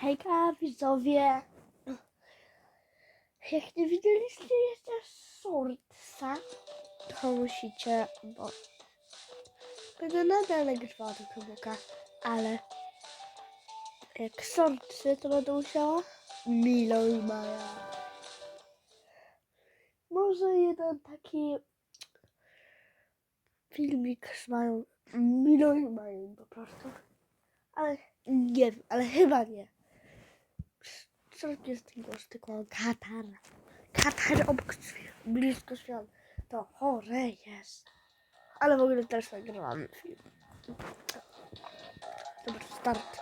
Hejka widzowie! Jak nie widzieliście jeszcze Shortsa, to musicie, bo będę nadal nagrywała tego buka, ale jak Shortsy, to będę musiała milion maja. Może jeden taki filmik z mają milion mają po prostu. Ale nie wiem, ale chyba nie. Człowiek jest głos, tylko katar. Katar blisko świąt. To chore jest. Ale w ogóle też nagrywamy film. Dobra, start.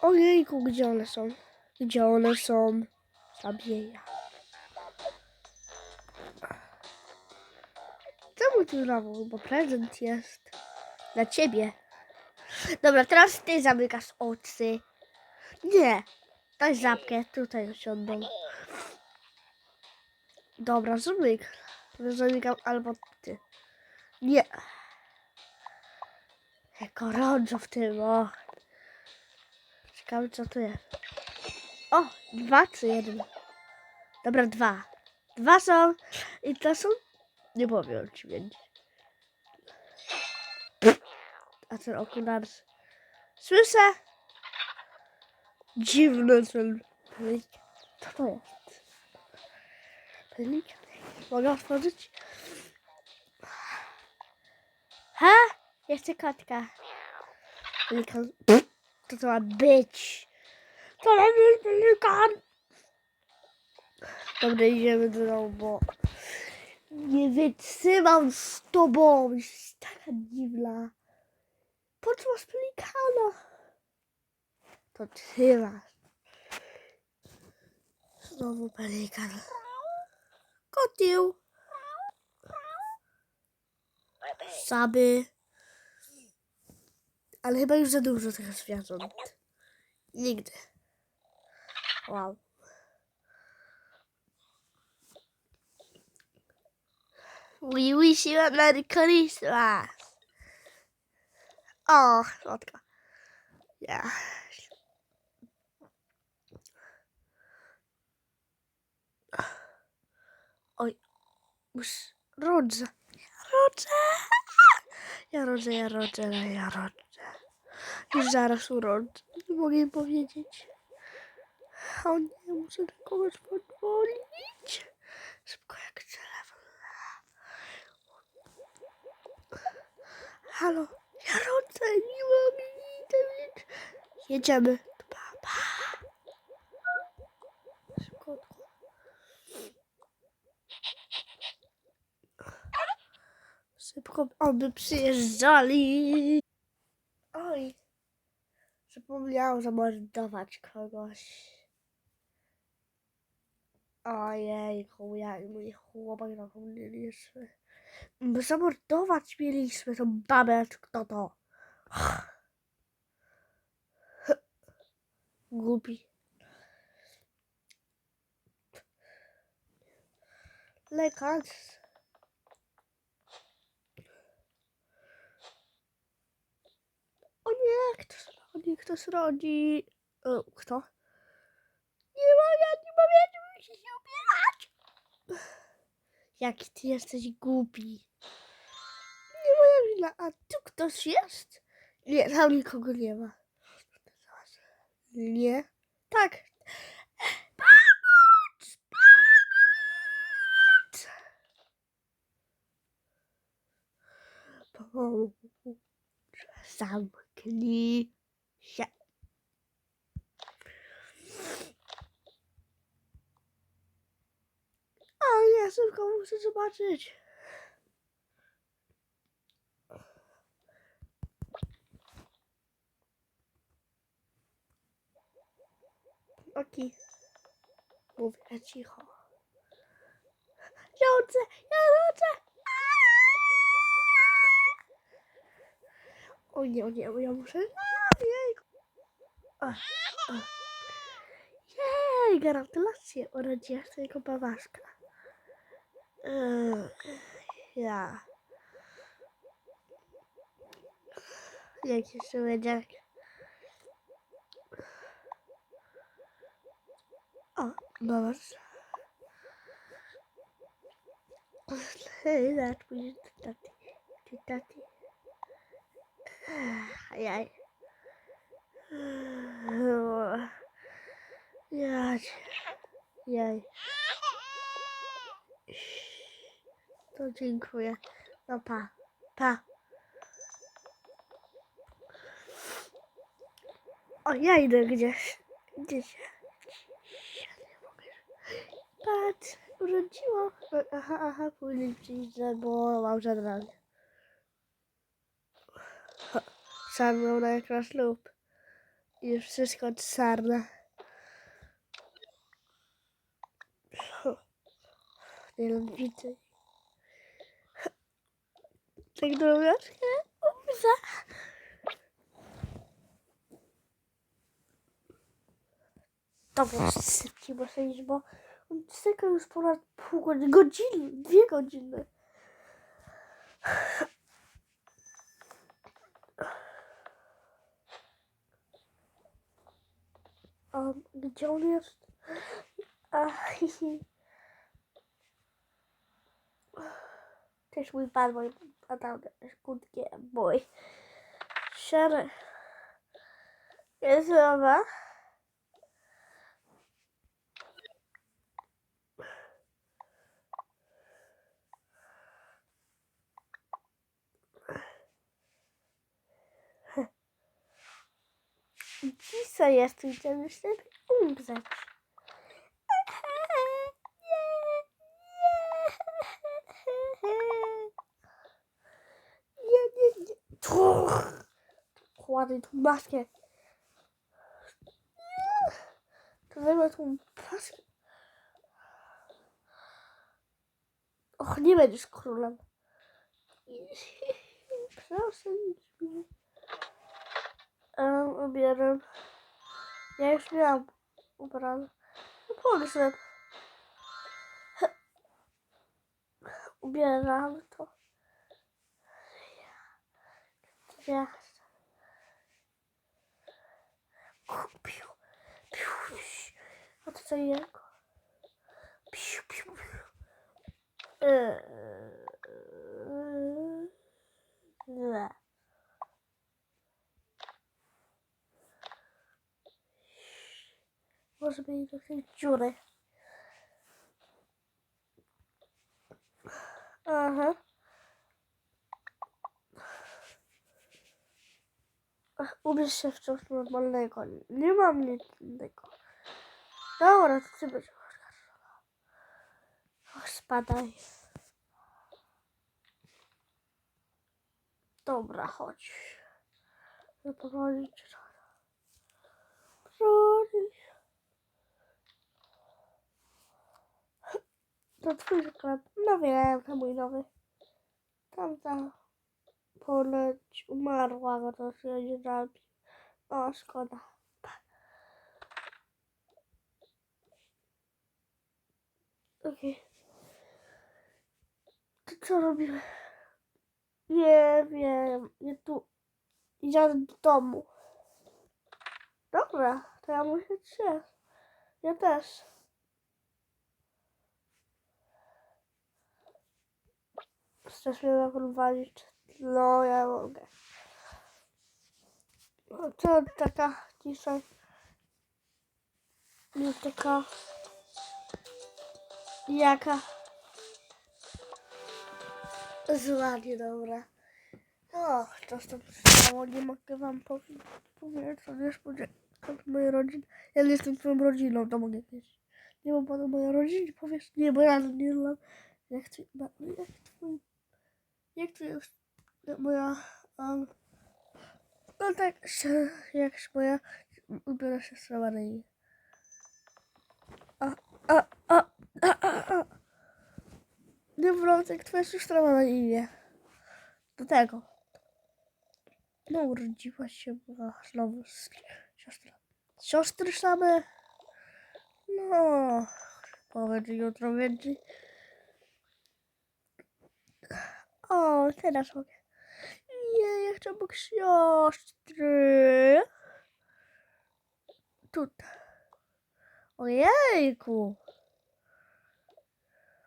Ojejku, gdzie one są? Gdzie one są? Zabieja. Czemu tu znowu? Bo prezent jest. Dla ciebie. Dobra, teraz ty zamykasz oczy. Nie. Daj zapkę, tutaj usiądą. Dobra, zamyk. Zamykam albo ty. Nie. Gorąco w tym, o. Ciekawe co tu jest. O, dwa czy jeden? Dobra, dwa. Dwa są. I to są? Nie powiem ci będzie. A ten okular. Słyszę. Dziwny ten pelik. Co to jest? Pelik? Mogę otworzyć? Ha? Jeszcze kotka. Pelikan. Co to ma być? To ma być pelikan. Dobra, idziemy do domu, bo nie wytrzymam z tobą. Jesteś taka dziwna. Po co masz pelikana? To ty masz. Znowu pelikan. Kotył. Saby. Ale chyba już za dużo tych zwierząt. Nigdy. Wow. We wish you a Merry Christmas. O, słodko. Ja. Oj, już rodzę. Ja rodzę. Ja rodzę, ja rodzę, ja rodzę. Już zaraz urodzę. Nie mogę jej powiedzieć. O nie, muszę do kogoś podwolić. Szybko jak telefon. Halo, ja rodzę, nie mogę nic. Jedziemy. Pa, pa. Szybko. Szybko, oby przyjeżdżali. Oj, zapomniałam zamordować kogoś. Ojej, jak mój chłopak zapomnieliśmy. By zamordować mieliśmy tą babę, czy kto to? Głupi. Lekarz. Nie, ktoś rodzi, ktoś rodzi. O, kto? Nie mogę, nie mogę, mogę się ubierać. Jaki ty jesteś głupi. Nie moja wina, a tu ktoś jest? Nie, tam nikogo nie ma. Nie? Tak. Pomóc! Pomóc! Pomóc! Zamknij się. O nie, szybko muszę zobaczyć. Oki. Mówię cicho. Rodzę, ja O nie, o nie, ja muszę... No, jejku! Jej, gratulacje, urodziłaś tego bawaszka. Yy, ja... Jakie szły dziarki. O, bawasz. Hej, zobacz, pójdziesz do taty. Do taty. Jaj. Jaj. Jaj. To dziękuję. No pa. Pa. O, ja idę gdzieś. Gdzieś. Patrz, urodziło. Aha, aha, później przyjdę, bo mam żadne. Sarnął na ekran ślub. I już wszystko czarne. Nie wiem, widzę. Tak drobniaczkę. Upsa. Dobra, szybciej muszę iść, bo on czeka już ponad pół godziny, godziny, dwie godziny. Um, gdzie on jest? A, hihi. Też mój pan, mój pan, good boy. Sure. Jest mowa. Dzisiaj jest idziemy sobie umrzeć. Kładę tą maskę. To zajmę tą paskę. Och, nie będziesz królem. Proszę. Um, ubieram. Ja już miałam ubrane. No pogrzeb. Ubieram to. Gwiazda. Kupił. Piu. A to co jego? Piu, piu, piu. Eee, Nie. Może do tej dziury. Aha. Ubierz się w coś normalnego. Nie mam nic innego. Dobra, to ty będziesz. Och, spadaj. Dobra, chodź. Zaprowadzić cię. To twój sklep. No wiem, to mój nowy. Tamta poleć umarła, bo to się nie zabi. O, szkoda. Okej. To co robimy? Nie wiem. Nie tu. Idziemy do domu. Dobra, to ja muszę się. Ja też. Chcesz mnie zaprowadzić? No, ja mogę. No, co taka dzisiaj? Nie taka... Jaka? Zła, niedobra. O, to z tym stało, nie mogę wam powiedzieć, powiedzieć co wiesz, od mojej rodziny. Ja nie jestem twoją rodziną, to mogę wiedzieć. Nie mam pana mojej rodziny, powiesz, nie, bo ja nie znam. Jak no, jak twój, jak to jest moja, um, no tak, się- jak moja, ubiera się sama na imię. A, a, a, a, a, a. Nie Wrotek, twoja siostra ma na imię. Do tego. No, urodziła się była znowu siostra. Siostry same. No, powiedz jutro będzie. O, teraz mogę. Nie, ja chcę obok siostry. Tutaj. Ojejku.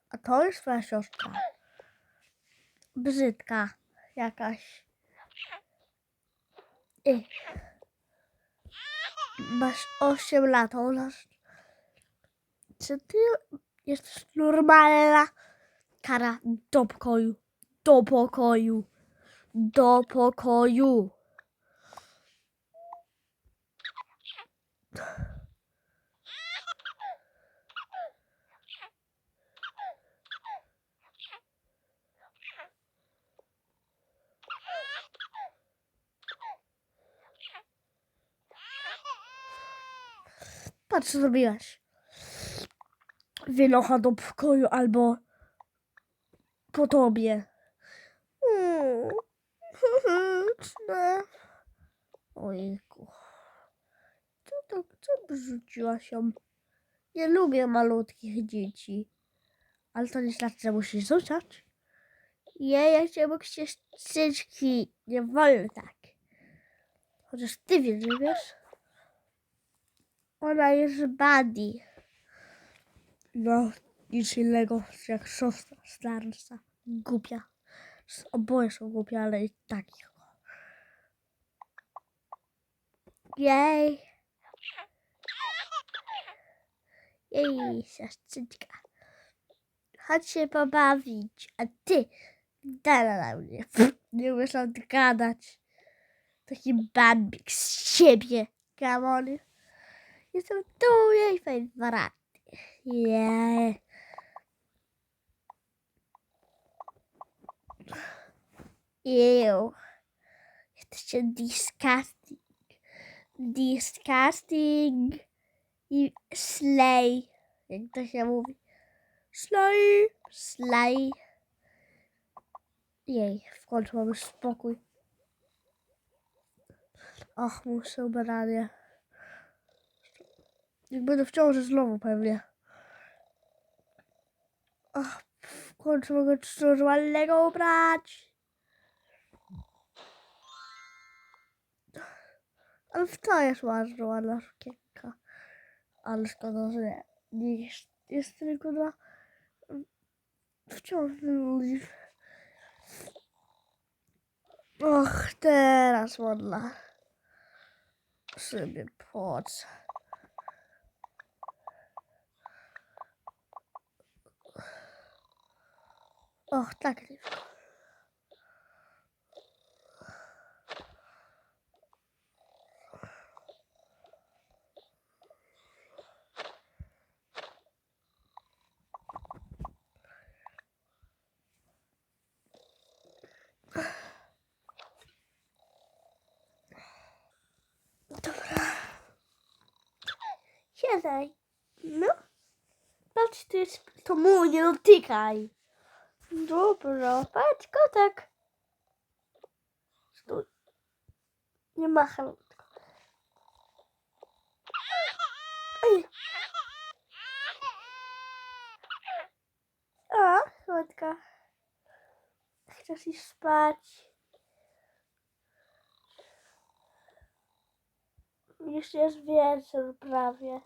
A to jest twoja siostra. Brzydka jakaś. I. Masz 8 lat, ona... Czy ty jesteś normalna? Kara, do pokoju. Do pokoju. Do pokoju. Patrz, co zrobiłaś. Wynocha do pokoju albo po tobie. Mm. Źle. Ojku. Co to, co wrzuciłaś ją? Nie lubię malutkich dzieci. Ale to nie znaczy, że musisz rzucać. Nie, ja się strzyczki. Nie wolno tak. Chociaż ty wiesz, wiesz. Ona jest buddy. No, nic innego jak siostra starsza. Głupia. Oboje są głupie, ale i tak. Jej. Jej, siostrzyczka. Chodź się pobawić, a ty dala na mnie. Nie umiesz odgadać. Taki bambik z siebie. Gamony. Jestem tu jej faworyty. Yeah. Ew. Jesteście disgusting. Disgusting. I slay. Jak to się mówi? Slay. Slay. Jej, w końcu mamy spokój. Ach, muszę ubranie. Jak będę w ciąży znowu pewnie. Ach, w końcu mogę coś normalnego ubrać. Ale w to jest ładna, ładna sukienka. Ale szkoda, że nie, jest, jest tylko dla wciąż ludzi. Och, teraz ładna. Sobie płac. Och, tak. Dobra. Siadaj. No. Patrz, to jest... To mój, nie dotykaj. Dobra, patrz, kotek. Stój. Nie macham. Oj. A, kotka. Chcesz iść spać? Już jest wieczór prawie.